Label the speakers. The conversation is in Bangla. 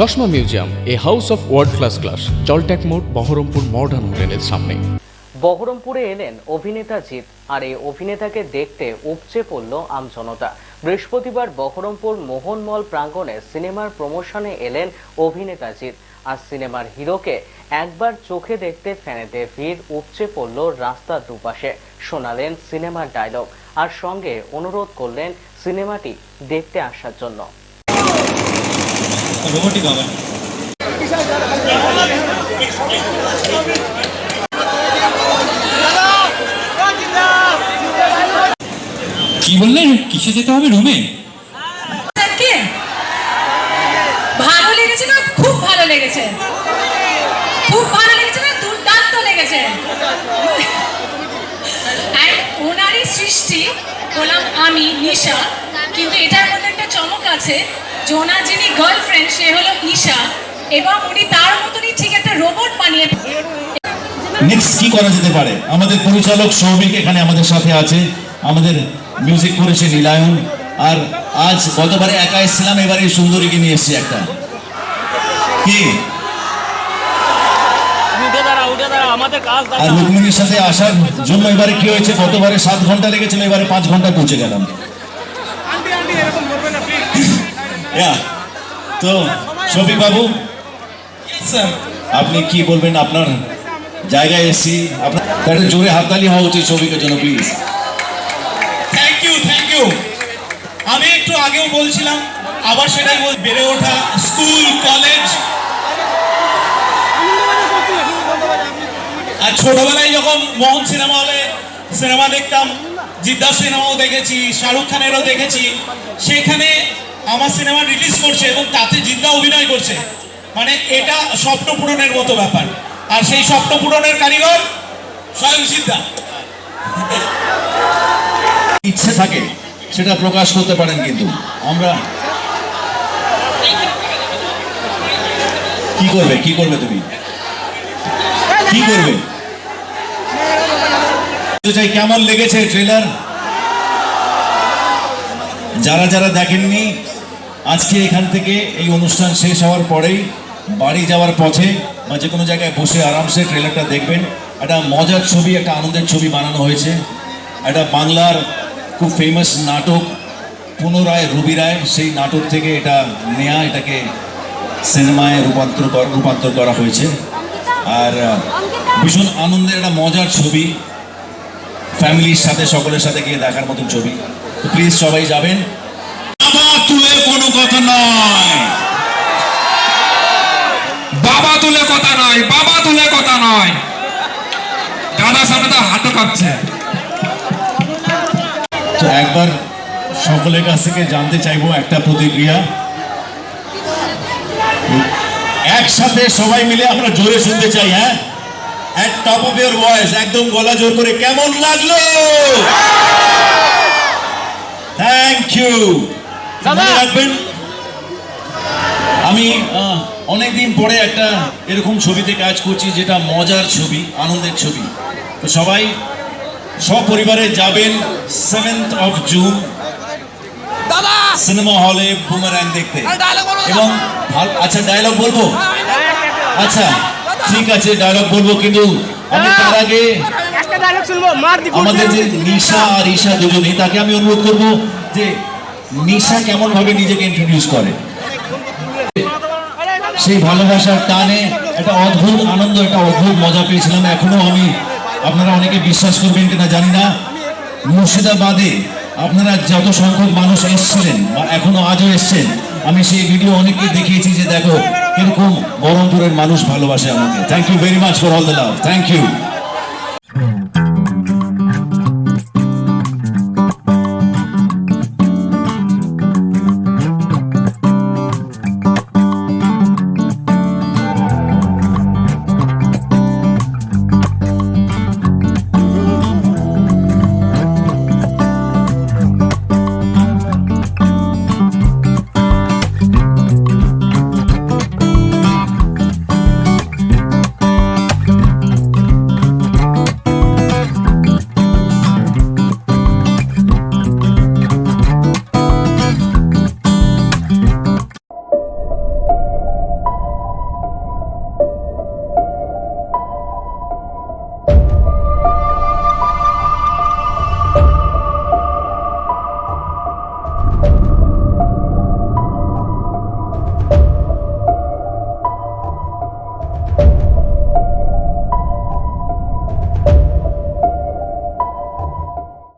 Speaker 1: চশমা museum, a house of world class class জলট্যাক মোড়, বহরমপুর মডার্ন হোটেলের সামনে।
Speaker 2: বহরমপুরে এলেন অভিনেতা জিৎ, আর এই অভিনেতাকে দেখতে উপচে পড়ল আমজনতা। বৃহস্পতিবার বহরমপুর মোহনমল প্রাঙ্গণে সিনেমার প্রমোশনে এলেন অভিনেতা জিৎ। আর সিনেমার হিরোকে একবার চোখে দেখতে ফ্যানেদের ভিড় উপচে পড়ল রাস্তার দুপাশে, শোনালেন সিনেমার ডায়লগ আর সঙ্গে অনুরোধ করলেন সিনেমাটি দেখতে আসার জন্য।
Speaker 3: রোবটিক হবে কি বললে? কিসে যেতে হবে রুমে?
Speaker 4: ভালো লেগেছে না? খুব ভালো লেগেছে। খুব ভালো লেগেছে না? দুর্দান্ত লেগেছে। ওনারই সৃষ্টি হলাম আমি, নিশা। কিন্তু এটার মধ্যে একটা চমক আছে। ওনার যিনি গার্লফ্রেন্ড সে হলো ঈশা এবং উনি তার মতনই ঠিক একটা রোবট বানিয়ে
Speaker 3: নেক্সট কি করা যেতে পারে? আমাদের পরিচালক সৌমিক এখানে আমাদের সাথে আছে। আমাদের মিউজিক করেছে নীলায়ন। আর আজ গতবারে একা এসেছিলাম এবারে সুন্দরীকে নিয়ে এসেছি একটা। কি? আর
Speaker 5: দাঁড়া
Speaker 3: রুক্মিণীর সাথে আসার জন্য এবারে কি হয়েছে? গতবারে সাত ঘণ্টা লেগেছিল এবারে পাঁচ ঘণ্টা পৌঁছে গেলাম। Yeah. তো শফিক বাবু? আপনি কি বলবেন আপনার জায়গায় এসেছি আপনার একটা জোরে হাততালি হওয়া উচিত ছবিকের জন্য please
Speaker 6: thank you thank you আমি একটু আগেও বলছিলাম আবার সেটাই বল বেড়ে ওঠা স্কুল কলেজ। আর ছোটবেলায় যখন মোহন সিনেমা হলে সিনেমা দেখতাম জিদ্দার সিনেমাও দেখেছি শাহরুখ খানেরও দেখেছি সেখানে আমার সিনেমা রিলিজ করছে এবং তাতে জিদ্দা অভিনয় করছে। মানে এটা স্বপ্ন পূরণের মতো ব্যাপার। আর সেই স্বপ্ন পূরণের কারিগর স্বয়ং সিদ্ধা।
Speaker 3: ইচ্ছে থাকে, সেটা প্রকাশ করতে পারেন কিন্তু। আমরা কি করবে? কি করবে তুমি? কি করবে? চাই কেমন লেগেছে ট্রেলার যারা যারা দেখেননি আজকে এখান থেকে এই অনুষ্ঠান শেষ হওয়ার পরেই বাড়ি যাওয়ার পথে বা যে কোনো জায়গায় বসে আরামসে ট্রেলারটা দেখবেন। একটা মজার ছবি, একটা আনন্দের ছবি বানানো হয়েছে। একটা বাংলার খুব ফেমাস নাটক পুনরায় রবি রায়, সেই নাটক থেকে এটা নেয়া, এটাকে সিনেমায় রূপান্তর রূপান্তর করা হয়েছে। আর ভীষণ আনন্দের একটা মজার ছবি। ফ্যামিলির সাথে, সকলের সাথে গিয়ে দেখার মতন ছবি। প্লিজ সবাই যাবেন।
Speaker 6: তুলে কোনো কথা নয়।
Speaker 7: বাবা তুলে কথা নয়, বাবা তুলে কথা নয়। দাদা সামনে তো হাতে
Speaker 3: তো একবার সকলের কাছ থেকে জানতে চাইব একটা প্রতিক্রিয়া। একসাথে সবাই মিলে আমরা জোরে শুনতে চাই হ্যাঁ? এক টপ অফ ইউর ভয়েস একদম গলা জোর করে কেমন লাগল? থ্যাংক ইউ মনে রাখবেন আমি অনেকদিন পরে একটা এরকম ছবিতে কাজ করছি যেটা মজার ছবি আনন্দের ছবি। তো সবাই সপরিবারে যাবেন সেভেন্থ অফ জুন সিনেমা হলে বুমারাং দেখতে। এবং আচ্ছা ডায়লগ বলব? আচ্ছা ঠিক আছে ডায়লগ বলব কিন্তু আমি তার আগে আমাদের যে নিশা আর ঈশা দুজনেই তাকে আমি অনুরোধ করব যে নিশা কেমন ভাবে নিজেকে ইন্ট্রোডিউস করে? সেই ভালোবাসার টানে একটা অদ্ভুত আনন্দ, একটা অদ্ভুত মজা পেয়েছিলাম। এখনও আমি, আপনারা অনেকে বিশ্বাস করবেন কিনা জানি না। মুর্শিদাবাদে আপনারা যত সংখ্যক মানুষ এসেছিলেন বা এখনও আজও এসছেন, আমি সেই ভিডিও অনেককে দেখিয়েছি যে দেখো এরকম বহরমপুরের মানুষ ভালোবাসে আমাকে। Thank you very much for all the love thank you